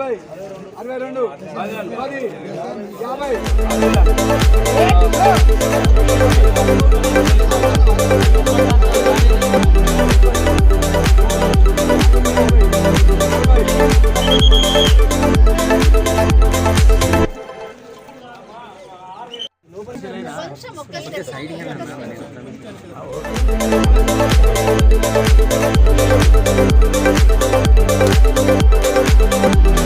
డెబ్బై అరవై రెండు పది యాభై. సైడ్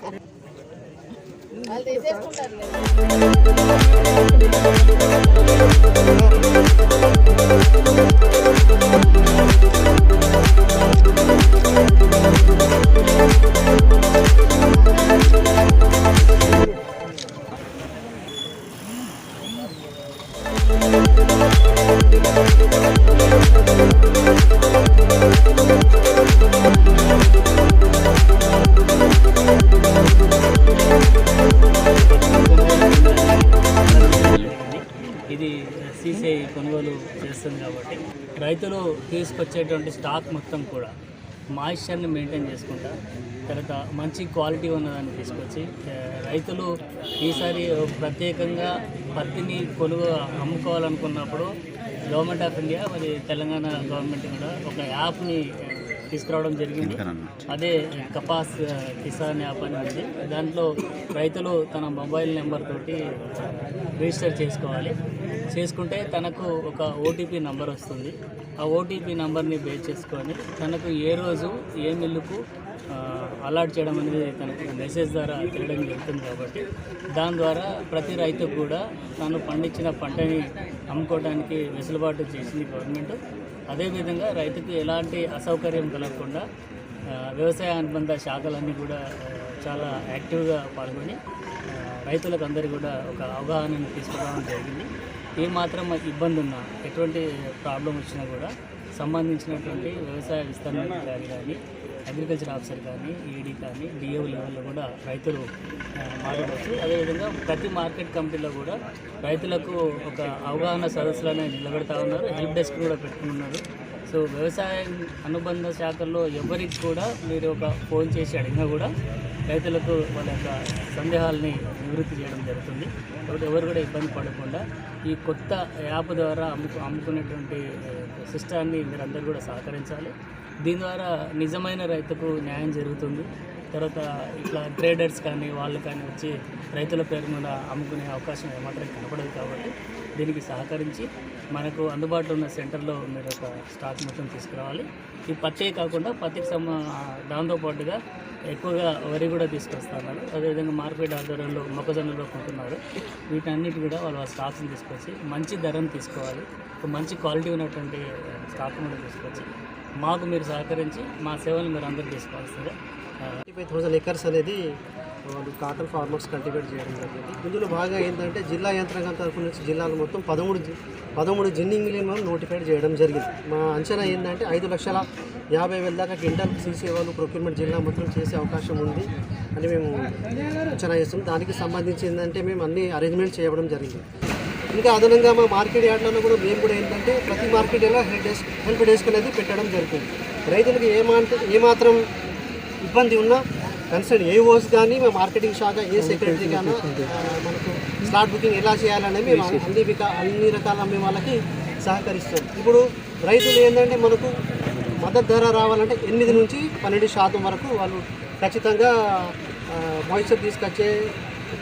వాళ్ళు తీసేసుకుంటారు కొనుగోలు చేస్తుంది కాబట్టి. రైతులు తీసుకొచ్చేటువంటి స్టాక్ మొత్తం కూడా మాయిశ్చర్ని మెయింటైన్ చేసుకుంటా తర్వాత మంచి క్వాలిటీ ఉన్నదాన్ని తీసుకొచ్చి రైతులు ఈసారి ప్రత్యేకంగా పత్తిని కొనుగో అమ్ముకోవాలనుకున్నప్పుడు గవర్నమెంట్ ఆఫ్ ఇండియా మరి తెలంగాణ గవర్నమెంట్ కూడా ఒక యాప్ని తీసుకురావడం జరిగింది. అదే కపాస్ కిసాన్ యాప్ అని ఉంది. దాంట్లో రైతులు తన మొబైల్ నెంబర్ తోటి రిజిస్టర్ చేసుకోవాలి. చేసుకుంటే తనకు ఒక ఓటీపీ నంబర్ వస్తుంది. ఆ ఓటీపీ నంబర్ని బేస్ చేసుకొని తనకు ఏ రోజు ఏ మిల్లుకు అలాట్ చేయడం అనేది తనకు మెసేజ్ ద్వారా తెలియడం జరుగుతుంది కాబట్టి దాని ద్వారా ప్రతి రైతు కూడా తాను పండించిన పంటని అమ్ముకోవడానికి వెసులుబాటు చేసింది గవర్నమెంట్. అదేవిధంగా రైతుకు ఎలాంటి అసౌకర్యం కలగకుండా వ్యవసాయ అనుబంధ శాఖలన్నీ కూడా చాలా యాక్టివ్గా పాల్గొని రైతులకు అందరికీ కూడా ఒక అవగాహనను తీసుకురావడం జరిగింది. ఏ మాత్రం ఇబ్బంది ఉన్నా ఎటువంటి ప్రాబ్లం వచ్చినా కూడా సంబంధించినటువంటి వ్యవసాయ విస్తరణ అధికారి కానీ అగ్రికల్చర్ ఆఫీసర్ కానీ ఈడీ కానీ డిఓ లెవెల్లో కూడా రైతులు మాట్లాడవచ్చు. అదేవిధంగా ప్రతి మార్కెట్ కమిటీలో కూడా రైతులకు ఒక అవగాహన సదస్సులనే నిలబెడతా ఉన్నారు. హెల్ప్ డెస్క్ కూడా పెట్టుకున్నారు సో వ్యవసాయ అనుబంధ శాఖల్లో ఎవరికి కూడా మీరు ఒక ఫోన్ చేసి అడిగినా కూడా రైతులకు వాళ్ళ యొక్క సందేహాలని నివృత్తి చేయడం జరుగుతుంది. కాబట్టి ఎవరు కూడా ఇబ్బంది పడకుండా ఈ కొత్త యాప్ ద్వారా అమ్ముకు అమ్ముకునేటువంటి సిస్టాన్ని మీరందరూ కూడా సహకరించాలి. దీని ద్వారా నిజమైన రైతుకు న్యాయం జరుగుతుంది. తర్వాత ఇట్లా ట్రేడర్స్ కానీ వాళ్ళు కానీ వచ్చి రైతుల పేరు మీద అమ్ముకునే అవకాశం ఏమాత్రం కనపడదు కాబట్టి దీనికి సహకరించి మనకు అందుబాటులో ఉన్న సెంటర్లో మీరు ఒక స్టాక్ మొత్తం తీసుకురావాలి. ఈ పత్తే కాకుండా పత్తికి సమ దాంతోపాటుగా ఎక్కువగా వరి కూడా తీసుకొస్తున్నారు అదేవిధంగా మార్కెట్ ఆధ్వర్యంలో మొక్కజొన్నలో కొంటున్నారు. వీటన్నిటి కూడా వాళ్ళ స్టాక్స్ని తీసుకొచ్చి మంచి ధరను తీసుకోవాలి. ఒక మంచి క్వాలిటీ ఉన్నటువంటి స్టాక్ కూడా తీసుకొచ్చి మాకు మీరు సహకరించి మా సేవలు మీరు అందరూ తీసుకోవాల్సిందే. థర్టీ ఫైవ్ థౌసండ్ ఎకర్స్ అనేది వాళ్ళు కాటన్ ఫార్మర్స్ కల్టివేట్ చేయడం జరిగింది. ఇందులో బాగా ఏంటంటే జిల్లా యంత్రాంగం తరఫు నుంచి జిల్లాలు మొత్తం పదమూడు పదమూడు జిన్నింగ్ మిలియన్ మనం నోటిఫైడ్ చేయడం జరిగింది. మా అంచనా ఏంటంటే ఐదు లక్షల యాభై వేల దాకా క్వింటల్ సీసీ వాళ్ళు ప్రొక్యూర్మెంట్ జిల్లా మొత్తం చేసే అవకాశం ఉంది అని మేము అంచనా చేస్తాం దానికి సంబంధించి ఏంటంటే మేము అన్ని అరేంజ్మెంట్ చేయడం జరిగింది. ఇంకా అదనంగా మా మార్కెట్ యార్డ్లలో కూడా మేము కూడా ఏంటంటే ప్రతి మార్కెట్ ఎలా హెల్ప్ డెస్క్ హెల్ప్ డెస్క్ అనేది పెట్టడం జరుగుతుంది రైతులకు ఏమాంత ఏమాత్రం ఇబ్బంది ఉన్నా కన్సర్న్ ఏ ఓస్ కానీ మా మార్కెటింగ్ శాఖ ఏ సెక్రటరీ కానీ మనకు స్లాట్ బుకింగ్ ఎలా చేయాలని మేము అన్ని వికా అన్ని రకాల మేము వాళ్ళకి సహకరిస్తాం. ఇప్పుడు రైతులు ఏంటంటే మనకు మద్దతు ధర రావాలంటే ఎనిమిది నుంచి పన్నెండు శాతం వరకు వాళ్ళు ఖచ్చితంగా మాయిశ్చర్ తీసుకొచ్చే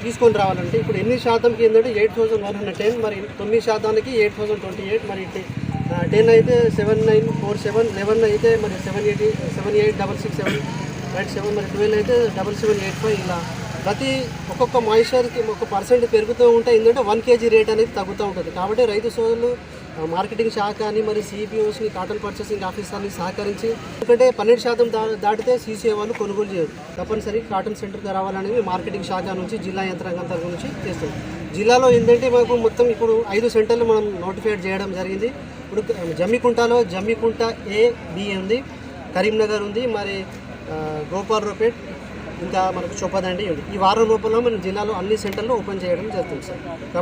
తీసుకొని రావాలంటే ఇప్పుడు ఎనిమిది శాతంకి ఏంటంటే eight thousand one hundred ten మరి తొమ్మిది శాతానికి ఎయిట్ థౌసండ్ ట్వంటీ ఎయిట్ మరి టెన్ అయితే seven nine four seven eleven అయితే మరి seven eighty seven eight double six seven red seven మరి ట్వెల్వ్ అయితే డబల్ సెవెన్ ఎయిట్ ఫైవ్ ఇలా. ప్రతి ఒక్కొక్క మాయిశ్చర్కి ఒక పర్సెంట్ పెరుగుతూ ఉంటాయి ఏంటంటే వన్ కేజీ రేట్ అనేది తగ్గుతూ ఉంటుంది. కాబట్టి రైతు సోదరులు మార్కెటింగ్ శాఖ అని మరి సిపిఓస్ని కాటన్ పర్చేసింగ్ ఆఫీసర్ని సహకరించి ఎందుకంటే పన్నెండు శాతం దా దాటితే సీసీఏ వాళ్ళు కొనుగోలు చేయరు. తప్పనిసరి కాటన్ సెంటర్కి రావాలనేది మార్కెటింగ్ శాఖ నుంచి జిల్లా యంత్రాంగం తరఫు నుంచి చేస్తాం జిల్లాలో ఏంటంటే మాకు మొత్తం ఇప్పుడు ఐదు సెంటర్లు మనం నోటిఫైడ్ చేయడం జరిగింది. ఇప్పుడు జమ్మికుంటలో జమ్మికుంట ఏ బి ఉంది. కరీంనగర్ ఉంది. మరి ఆ, రోపేట్ ఇంకా మనకు చొప్పదండి. ఈ వారం లోపల మన జిల్లాలో అన్ని సెంటర్లు ఓపెన్ చేయడం జరుగుతుంది సార్.